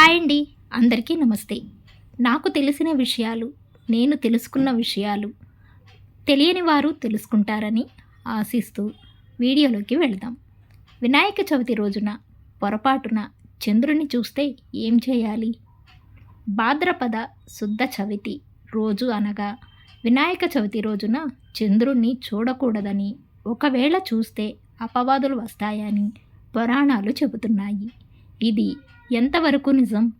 Hi అండి. అందరికీ నమస్తే. నాకు తెలిసిన విషయాలు నేను తెలుసుకున్న విషయాలు తెలియని వారు తెలుసుకుంటారని ఆశిస్తూ వీడియోలోకి వెళ్దాం. వినాయక చవితి రోజున పొరపాటున చంద్రుని చూస్తే ఏం చేయాలి? భాద్రపద శుద్ధ చవితి రోజు అనగా వినాయక చవితి రోజున చంద్రుణ్ణి చూడకూడదని ఒకవేళ చూస్తే అపవాదులు వస్తాయని పురాణాలు చెబుతున్నాయి. ఇది ఎంతవరకు నిజం?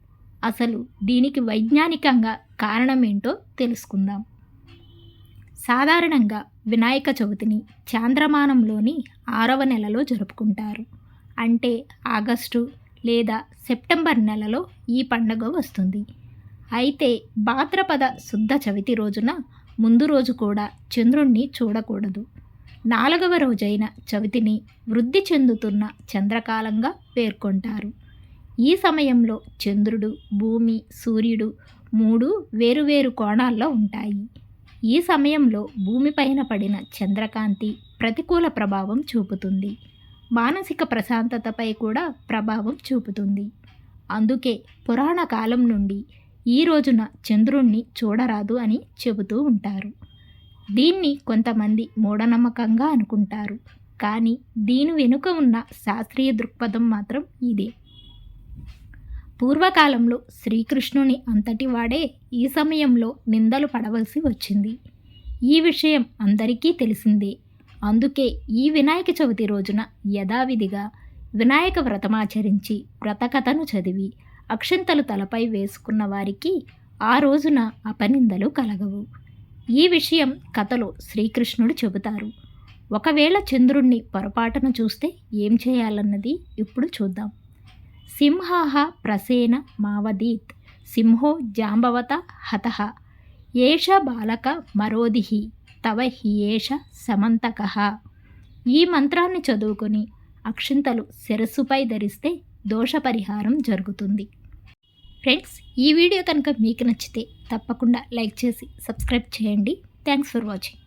అసలు దీనికి వైజ్ఞానికంగా కారణమేంటో తెలుసుకుందాం. సాధారణంగా వినాయక చవితిని చాంద్రమానంలోని ఆరవ నెలలో జరుపుకుంటారు. అంటే ఆగస్టు లేదా సెప్టెంబర్ నెలలో ఈ పండగ వస్తుంది. అయితే భాద్రపద శుద్ధ చవితి రోజున ముందు రోజు కూడా చంద్రుణ్ణి చూడకూడదు. నాలుగవ రోజైన చవితిని వృద్ధి చెందుతున్న చంద్రకాలంగా పేర్కొంటారు. ఈ సమయంలో చంద్రుడు భూమి సూర్యుడు మూడు వేరువేరు కోణాల్లో ఉంటాయి. ఈ సమయంలో భూమిపైన పడిన చంద్రకాంతి ప్రతికూల ప్రభావం చూపుతుంది. మానసిక ప్రశాంతతపై కూడా ప్రభావం చూపుతుంది. అందుకే పురాణ కాలం నుండి ఈ రోజున చంద్రుణ్ణి చూడరాదు అని చెబుతూ ఉంటారు. దీన్ని కొంతమంది మూఢనమ్మకంగా అనుకుంటారు. కానీ దీని వెనుక ఉన్న శాస్త్రీయ దృక్పథం మాత్రం ఇదే. పూర్వకాలంలో శ్రీకృష్ణుని అంతటి వాడే ఈ సమయంలో నిందలు పడవలసి వచ్చింది. ఈ విషయం అందరికీ తెలిసిందే. అందుకే ఈ వినాయక చవితి రోజున యథావిధిగా వినాయక వ్రతమాచరించి వ్రతకథను చదివి అక్షంతలు తలపై వేసుకున్న వారికి ఆ రోజున అపనిందలు కలగవు. ఈ విషయం కథలో శ్రీకృష్ణుడు చెబుతారు. ఒకవేళ చంద్రుణ్ణి పొరపాటున చూస్తే ఏం చేయాలన్నది ఇప్పుడు చూద్దాం. సింహాహ ప్రసేన మావదీత్ సింహో జాంబవత హతః ఏష బాలక మరోదిహి తవ హియేష సమంతక ఈ మంత్రాన్ని చదువుకొని అక్షింతలు శిరస్సుపై ధరిస్తే దోష పరిహారం జరుగుతుంది. ఫ్రెండ్స్ ఈ వీడియో కనుక మీకు నచ్చితే తప్పకుండా లైక్ చేసి సబ్స్క్రైబ్ చేయండి. Thanks for watching.